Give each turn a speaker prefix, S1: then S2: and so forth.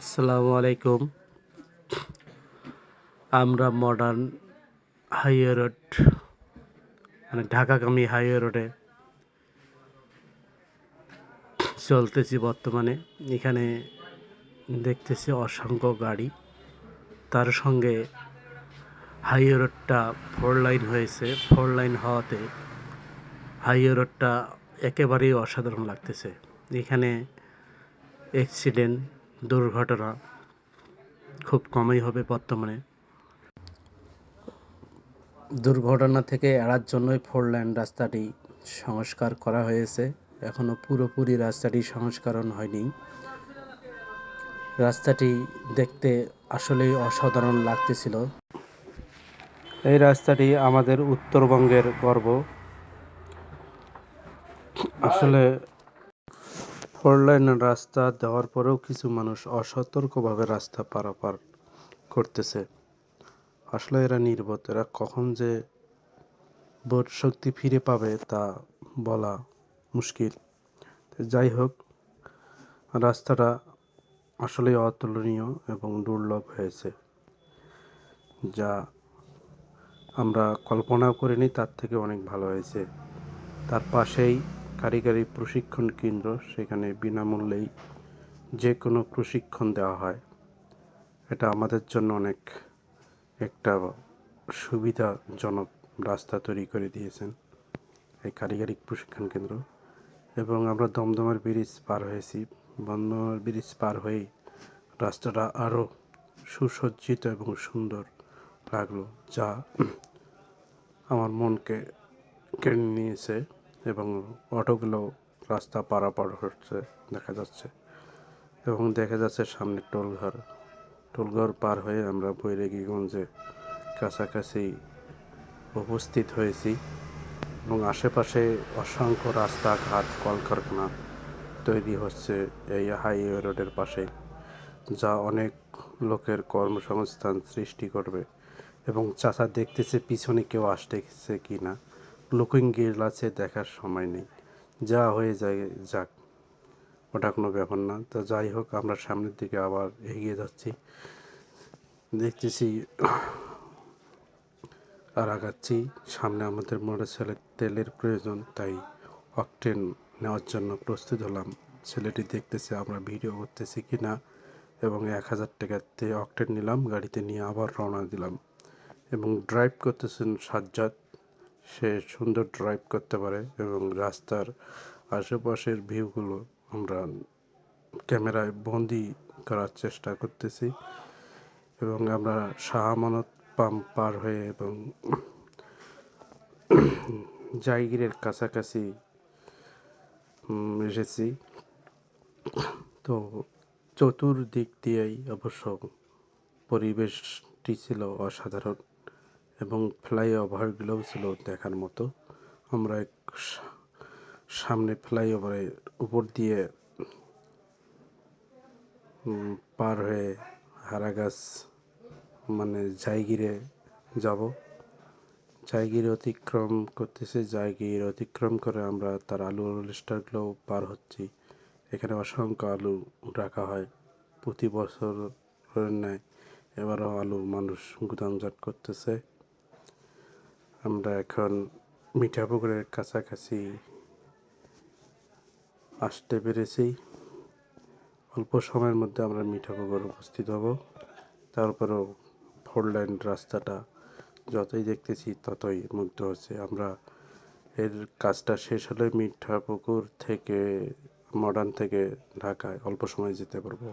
S1: আসসালামু আলাইকুম আমরা মডার্ন হাইওয়ে রোড মানে ঢাকাগামী হাইওয়ে রোডে চলতেছি বর্তমানে। এখানে দেখতেছি অসংখ্য গাড়ি। তার সঙ্গে হাইওয়ে রোডটা ফোর লাইন হয়েছে। ফোর লাইন হওয়াতে হাইওয়ে রোডটা একেবারেই অসাধারণ লাগতেছে। এখানে অ্যাক্সিডেন্ট দুর্ঘটনা খুব কমই হবে বর্তমানে। দুর্ঘটনা থেকে এড়ার জন্যই ফোর লাইন রাস্তাটি সংস্কার করা হয়েছে। এখনও পুরোপুরি রাস্তাটি সংস্করণ হয়নি। রাস্তাটি দেখতে আসলেই অসাধারণ লাগতেছিল। এই রাস্তাটি আমাদের উত্তরবঙ্গের গর্ব। আসলে ফোর লাইনের রাস্তা দেওয়ার পরেও কিছু মানুষ অসতর্কভাবে রাস্তা পারাপার করতেছে। আসলে এরা নির্বোধ। এরা কখন যে বোধ শক্তি ফিরে পাবে তা বলা মুশকিল। যাই হোক, রাস্তাটা আসলে অতুলনীয় এবং দুর্লভ হয়েছে। যা আমরা কল্পনাও করিনি, তার থেকে অনেক ভালো হয়েছে। তার পাশেই কারিগরি প্রশিক্ষণ কেন্দ্র সেখানে বিনামূল্যেই যে কোনো প্রশিক্ষণ দেওয়া হয়। এটা আমাদের জন্য অনেক একটা সুবিধাজনক রাস্তা তৈরি করে দিয়েছেন এই কারিগরি প্রশিক্ষণ কেন্দ্র। এবং আমরা দমদমের ব্রিজ পার হয়েছি। দমদমের ব্রিজ পার হয়েই রাস্তাটা আরও সুসজ্জিত এবং সুন্দর লাগল, যা আমার মনকে কেড়ে নিয়েছে। এবং অটোগুলো রাস্তা পারাপার হচ্ছে, দেখা যাচ্ছে। এবং দেখা যাচ্ছে সামনে টোলঘর। টোলঘর পার হয়ে আমরা বৈরাগীগঞ্জে কাছাকাছি উপস্থিত হয়েছি এবং আশেপাশে অসংখ্য রাস্তাঘাট কলকারখানা তৈরি হচ্ছে এই হাইওয়ে রোডের পাশে, যা অনেক লোকের কর্মসংস্থান সৃষ্টি করবে। এবং চাচা দেখতেছে পিছনে কেউ আসতেছে কি না লুকিং আছে, দেখার সময় নেই। যা হয়ে যায়, যাক, ওটা কোনো ব্যাপার না। তো যাই হোক, আমরা সামনের দিকে আবার এগিয়ে যাচ্ছি। দেখতেছি, আর আগাচ্ছি। সামনে আমাদের মোটর ছেলে তেলের প্রয়োজন, তাই অকটেন নেওয়ার জন্য প্রস্তুত হলাম। ছেলেটি দেখতেছে আমরা ভিডিও করতেছি কি না, এবং এক হাজার টাকাতে অকটেন নিলাম, গাড়িতে নিয়ে আবার রওনা দিলাম। এবং ড্রাইভ করতেছেন সাজ্জাদ। সে সুন্দর ড্রাইভ করতে পারে এবং রাস্তার আশেপাশের ভিউগুলো আমরা ক্যামেরায় বন্দি করার চেষ্টা করতেছি এবং আমরা শাহ আমানত পাম্প পার হয়ে এবং জাইগিরের কাছাকাছি এসেছি। তো চতুর্দিক দিয়েই অবশ্য পরিবেশটি ছিল অসাধারণ। এবং ফ্লাই ফ্লাইওভারগুলোও ছিল দেখার মতো। আমরা এক সামনে ফ্লাইওভারের উপর দিয়ে পার হয়ে হারাগাছ মানে জায়গিরে যাব। জায়গির অতিক্রম করতেছে, জায়গির অতিক্রম করে আমরা তার আলু স্টারগুলোও পার হচ্ছি। এখানে অসংখ্য আলু রাখা হয়। প্রতি বছর নেয় এবারও আলু মানুষ গুদামজাট করতেছে। আমরা এখন মিঠাপুকুরের কাছাকাছি আসতে পেরেছি। অল্প সময়ের মধ্যে আমরা মিঠাপুকুর উপস্থিত হব। তারপরেও ফোর লাইন রাস্তাটা যতই দেখতেছি ততই মুগ্ধ হচ্ছে। আমরা এর কাজটা শেষ হলে মিঠাপুকুর থেকে, মডার্ন থেকে ঢাকায় অল্প সময় যেতে পারব।